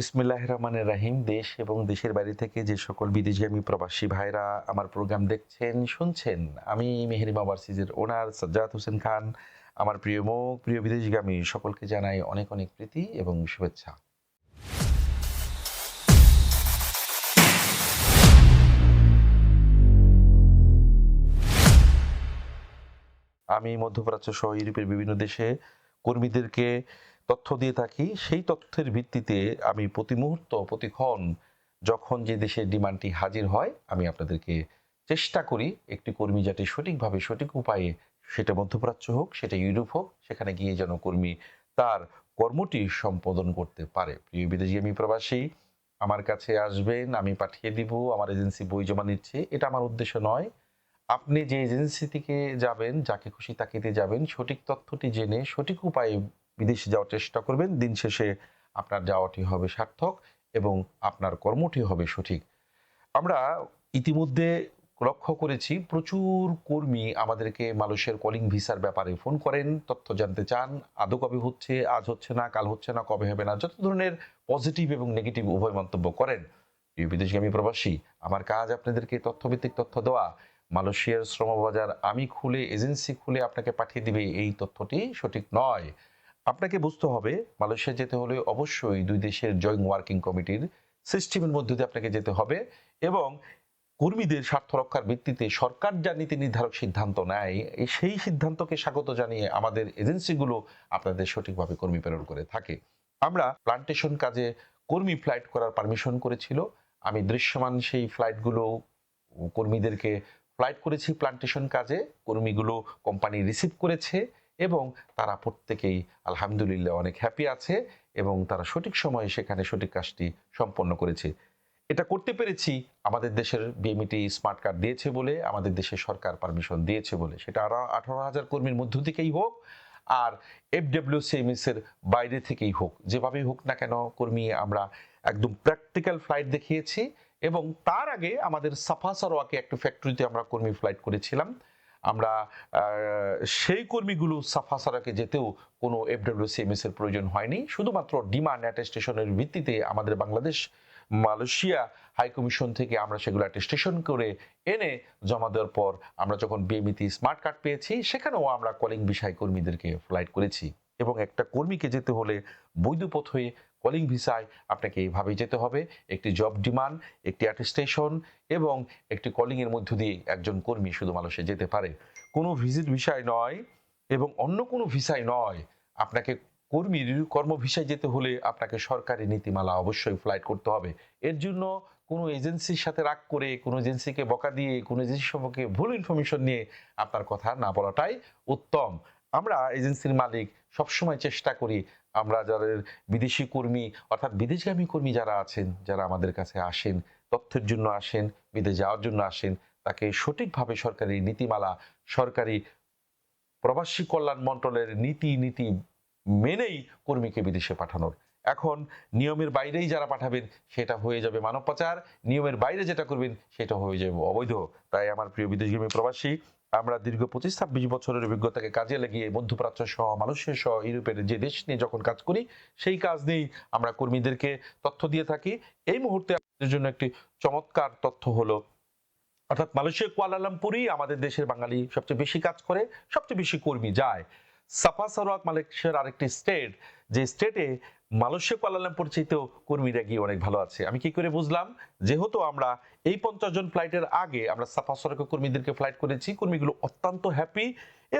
বিসমিল্লাহ রহমানের রাহিম। দেশ এবং দেশের বাইরে থেকে যে সকল বিদেশগামী প্রবাসী ভাইরা আমার প্রোগ্রাম দেখছেন, শুনছেন, আমি মেহেরিমা ওভারসিজের ওনার সাজ্জাদ হোসেন খান। আমার প্রিয় মুখ, প্রিয় বিদেশগামী, সকলকে জানাই অনেক অনেক প্রীতি এবং শুভেচ্ছা। আমি মধ্যপ্রাচ্য সহ ইউরোপের বিভিন্ন দেশে কর্মীদেরকে তথ্য দিয়ে থাকি, সেই তথ্যের ভিত্তিতে আমি প্রতি মুহূর্ত প্রতিক্ষণ যখন যে দেশের ডিমান্ডটি হাজির হয়, আমি আপনাদেরকে চেষ্টা করি একটি কর্মী যাতে সঠিকভাবে, সঠিক উপায়ে সেটা মধ্যপ্রাচ্য হোক, সেটা ইউরোপ হোক, সেখানে গিয়ে যেন কর্মী তার কর্মটি সম্পাদন করতে পারে। প্রিয় বিদেশি, আমি প্রবাসী, আমার কাছে আসবেন, আমি পাঠিয়ে দিব, আমার এজেন্সি বই জমা নিচ্ছে, এটা আমার উদ্দেশ্য নয়। আপনি যে এজেন্সি থেকে যাবেন, যাকে খুশি তাকে যাবেন, সঠিক তথ্যটি জেনে, সঠিক উপায়ে বিদেশে যাওয়ার চেষ্টা করবেন। দিন শেষে আপনার যাওয়াটি হবে সার্থক এবং আপনার কর্মটি হবে সঠিক। আমরা ইতিমধ্যে লক্ষ্য করেছি, প্রচুর কর্মী আমাদেরকে মালয়েশিয়ার কলিং ভিসার ব্যাপারে ফোন করেন, তথ্য জানতে চান, আদৌ কবে হচ্ছে, আজ হচ্ছে না, কাল হচ্ছে না, কবে হবে না, যত ধরনের পজিটিভ এবং নেগেটিভ উভয় মন্তব্য করেন। বিদেশগামী প্রবাসী, আমার কাজ আপনাদেরকে তথ্যভিত্তিক তথ্য দেওয়া। মালয়েশিয়ার শ্রমবাজার আমি খুলে এজেন্সি খুলে আপনাকে পাঠিয়ে দিবে, এই তথ্যটি সঠিক নয়। আপনাকে বুঝতে হবে, মালয়েশিয়া যেতে হলে অবশ্যই দুই দেশের জয়েন্ট ওয়ার্কিং কমিটির সিস্টেমের মধ্যে দিয়ে আপনাকে যেতে হবে এবং কর্মীদের স্বার্থ রক্ষার ভিত্তিতে সরকার যা নীতি নির্ধারক সিদ্ধান্ত নেয় সেই সিদ্ধান্তকে স্বাগত জানিয়ে আমাদের এজেন্সিগুলো আপনাদের সঠিকভাবে কর্মী প্রেরণ করে থাকে। আমরা প্লান্টেশন কাজে কর্মী ফ্লাইট করার পারমিশন করেছিল, আমি দৃশ্যমান সেই ফ্লাইটগুলো কর্মীদেরকে ফ্লাইট করেছি প্লান্টেশন কাজে, কর্মীগুলো কোম্পানি রিসিভ করেছে এবং তারা প্রত্যেকেই, আলহামদুলিল্লাহ, অনেক হ্যাপি আছে এবং তারা সঠিক সময়ে সেখানে সঠিক কাজটি সম্পন্ন করেছে। এটা করতে পেরেছি, আমাদের দেশের বিএমইটি স্মার্ট কার্ড দিয়েছে বলে, আমাদের দেশের সরকার পারমিশন দিয়েছে বলে। সেটা আরও আঠারো হাজার কর্মীর মধ্য থেকেই হোক আর এফডব্লিউসিএমএস এর বাইরে থেকেই হোক, যেভাবেই হোক না কেন কর্মী আমরা একদম প্র্যাকটিক্যাল ফ্লাইট দেখিয়েছি এবং তার আগে আমাদের সাফা সারোয়াকে একটা ফ্যাক্টরিতে আমরা কর্মী ফ্লাইট করেছিলাম। আমরা সেই কর্মীগুলো সাফা সারাকে যেতেও কোনো এফডব্লিউসিএমএস এর প্রয়োজন হয়নি। শুধুমাত্র ডিমান্ড অ্যাটেস্টেশনের ভিত্তিতে আমাদের বাংলাদেশ, মালয়েশিয়া হাই কমিশন থেকে আমরা সেগুলো অ্যাটেস্টেশন করে এনে জমা দেওয়ার পর আমরা যখন বিএমইতি স্মার্ট কার্ড পেয়েছি, সেখানেও আমরা কলিং বিষয় কর্মীদেরকে ফ্লাইট করেছি। এবং একটা কর্মীকে যেতে হলে বৈধ পথ হয়ে কলিং ভিসায় আপনাকে এইভাবেই যেতে হবে। একটি জব ডিমান্ড একটি অ্যাটেস্টেশন এবং একটি কলিং এর মধ্য দিয়ে একজন কর্মী শুধু মানুষে যেতে পারে। কোনো ভিজিট ভিসায় নয় এবং অন্য কোনো ভিসায় নয়, আপনাকে কর্মীর কর্ম ভিসায় যেতে হলে আপনাকে সরকারি নীতিমালা অবশ্যই ফ্লাইট করতে হবে। এর জন্য কোনো এজেন্সির সাথে রাগ করে, কোনো এজেন্সিকে বকা দিয়ে, কোনো এজেন্সি সম্পর্কে ভুল ইনফরমেশন নিয়ে আপনার কথা না বলাটাই উত্তম। আমরা এজেন্সির মালিক সবসময় চেষ্টা করি আমরা যাদের বিদেশি কর্মী, অর্থাৎ বিদেশগামী কর্মী যারা আছেন, যারা আমাদের কাছে আসেন, তথ্যের জন্য আসেন, বিদেশ যাওয়ার জন্য আসেন, তাকে সঠিকভাবে সরকারি নীতিমালা, সরকারি প্রবাসী কল্যাণ মন্ত্রণালয়ের নীতি নীতি মেনেই কর্মীকে বিদেশে পাঠানোর এখন নিয়মের বাইরেই যারা পাঠাবেন, সেটা হয়ে যাবে মানব পাচার। নিয়মের বাইরে যেটা করবেন, সেটা হয়ে যাবে অবৈধ। তাই আমার প্রিয় বিদেশগামী প্রবাসী, আমরা দীর্ঘ পঁচিশ ছাব্বিশ বছরের অভিজ্ঞতাকে কাজে লাগিয়ে মধ্যপ্রাচ্য সহ মালয়েশিয়া সহ, ইউরোপের যে দেশ নিয়ে যখন কাজ করি, সেই কাজ নিয়েই আমরা কর্মীদেরকে তথ্য দিয়ে থাকি। এই মুহূর্তে আপনাদের জন্য একটি চমৎকার তথ্য হলো, অর্থাৎ মালয়েশিয়া, কুয়ালালামপুরই আমাদের দেশের বাঙালি সবচেয়ে বেশি কাজ করে, সবচেয়ে বেশি কর্মী যায়। সাফা সারোয়াক মালয়েশিয়ার আরেকটি স্টেট যে স্টেটে মালয়েশিয়া কুয়ালালামপুর পরিচিত কর্মীরা গিয়ে অনেক ভালো আছে। আমি কি করে বুঝলাম? যেহেতু আমরা এই পঞ্চাশ জন ফ্লাইটের আগে আমরা সাফা সারোয়াকের কর্মীদেরকে ফ্লাইট করেছি, কর্মীগুলো অত্যন্ত হ্যাপি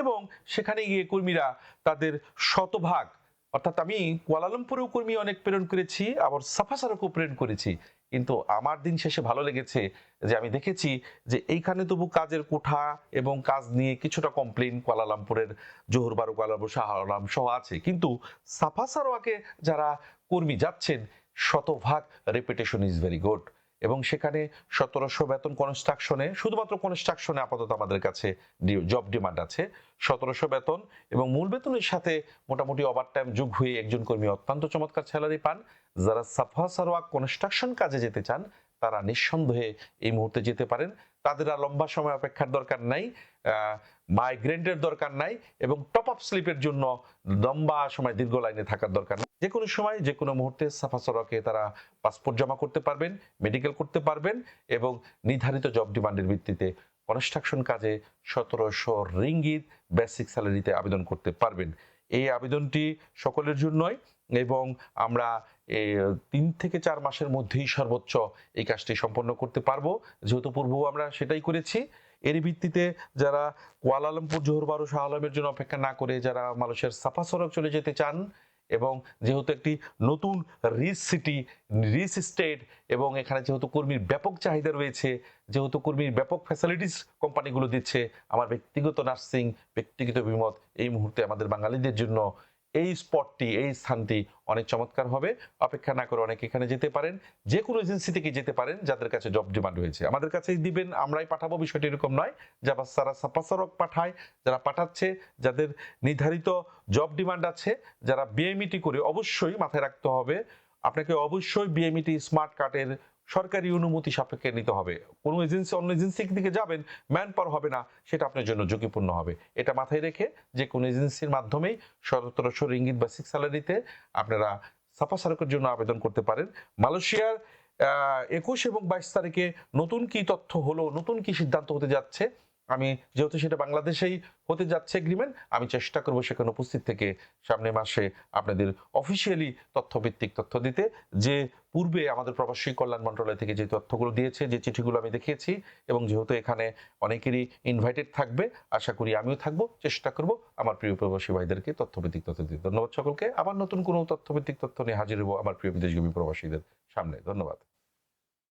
এবং সেখানে গিয়ে কর্মীরা তাদের শতভাগ অর্থাৎ আমি কুয়ালালামপুরেও কর্মী অনেক প্রেরণ করেছি, আবার সাফা সারোকেও প্রেরণ করেছি। কিন্তু আমার দিন শেষে ভালো লেগেছে যে আমি দেখেছি যে এইখানে তবু কাজের কোঠা এবং কাজ নিয়ে কিছুটা কমপ্লেন কুয়ালালামপুরের জোহর বারো, কুয়ালালামপুর শাহ আলম সহ আছে। কিন্তু সাফা সারোয়াকে যারা কর্মী যাচ্ছেন, শতভাগ রেপুটেশন ইজ ভেরি গুড এবং সেখানে সতেরোশো বেতন কনস্ট্রাকশনে, শুধুমাত্র কনস্ট্রাকশনে আপাতত আমাদের কাছে জব ডিমান্ড আছে, সতেরোশো বেতন এবং মূল বেতনের সাথে মোটামুটি ওভার টাইম যুগ হয়ে একজন কর্মী অত্যন্ত চমৎকার স্যালারি পান। যারা সাফা সারোয়াক কনস্ট্রাকশন কাজে যেতে চান, তারা নিঃসন্দেহে এই মুহূর্তে যেতে পারেন। তাদের আর লম্বা সময় অপেক্ষার দরকার নাই মাইগ্রেন্টের দরকার নাই এবং টপ আপ স্লিপের জন্য লম্বা সময় দীর্ঘ লাইনে থাকার দরকার নেই। যে কোনো সময়, যে কোনো মুহূর্তে সাফা সড়কে তারা পাসপোর্ট জমা করতে পারবেন মেডিকেল করতে পারবেন এবং নির্ধারিত জব ডিমান্ডের ভিত্তিতে কনস্ট্রাকশন কাজে সতেরোশো রিঙ্গিত বেসিক স্যালারিতে আবেদন করতে পারবেন। এই আবেদনটি সকলের জন্যই এবং আমরা তিন থেকে চার মাসের মধ্যেই সর্বোচ্চ এই কাজটি সম্পন্ন করতে পারব। যেহেতু পূর্বেও আমরা সেটাই করেছি। এর ভিত্তিতে যারা কুয়ালালামপুর জোহর বারো শাহ আলমের জন্য অপেক্ষা না করে যারা মানুষের সাফা সড়ক চলে যেতে চান এবং যেহেতু একটি নতুন রিচ সিটি রিচ স্টেট এবং এখানে যেহেতু কর্মীর ব্যাপক চাহিদা রয়েছে, যেহেতু কর্মীর ব্যাপক ফ্যাসিলিটিস কোম্পানিগুলো দিচ্ছে, আমার ব্যক্তিগত নার্সিং ব্যক্তিগত বিমত এই মুহূর্তে আমাদের বাঙালিদের জন্য এই স্পটটি, এই স্থানটি অনেক চমৎকার হবে। অপেক্ষা না করে অনেক এখানে যেতে পারেন। যে কোনো এজেন্সি থেকে যেতে পারেন, যাদের কাছে জব ডিমান্ড রয়েছে। আমাদের কাছেই দিবেন, আমরাই পাঠাবো, বিষয়টি এরকম নয়। যারা সারা সাপাসারক পাঠায়, যারা পাঠাচ্ছে, যাদের নির্ধারিত জব ডিমান্ড আছে, যারা বিএমইটি করে অবশ্যই মাথায় রাখতে হবে। আপনাকে অবশ্যই বিএমইটি স্মার্ট কার্ডের সরকারি অনুমতি সাপেক্ষে নিতে হবে। কোনো এজেন্সি, অন্য এজেন্সির দিকে যাবেন ম্যান পাওয়ার হবে না, সেটা আপনার জন্য ঝুঁকিপূর্ণ হবে। এটা মাথায় রেখে যে কোনো এজেন্সির মাধ্যমেই সতেরোশো ইঙ্গিত বা সিক্স স্যালারিতে আপনারা সাফা সারকের জন্য আবেদন করতে পারেন। মালয়েশিয়ার একুশ এবং বাইশ তারিখে নতুন কি তথ্য হলো, নতুন কি সিদ্ধান্ত হতে যাচ্ছে আমি যেহেতু সেটা বাংলাদেশেই হতে যাচ্ছে এগ্রিমেন্ট আমি চেষ্টা করব সেখানে উপস্থিত থেকে সামনের মাসে আপনাদের অফিসিয়ালি তথ্যভিত্তিক তথ্য দিতে। যে পূর্বে আমাদের প্রবাসী কল্যাণ মন্ত্রণালয় থেকে যে তথ্যগুলো দিয়েছে, যে চিঠিগুলো আমি দেখিয়েছি, এবং যেহেতু এখানে অনেকেরই ইনভাইটেড থাকবে, আশা করি আমিও থাকব, চেষ্টা করব আমার প্রিয় প্রবাসী ভাইদেরকে তথ্যভিত্তিক তথ্য দিতে। ধন্যবাদ সকলকে। আবার নতুন কোনো তথ্যভিত্তিক তথ্য নিয়ে হাজির হব আমার প্রিয় বিদেশগামী প্রবাসীদের সামনে। ধন্যবাদ।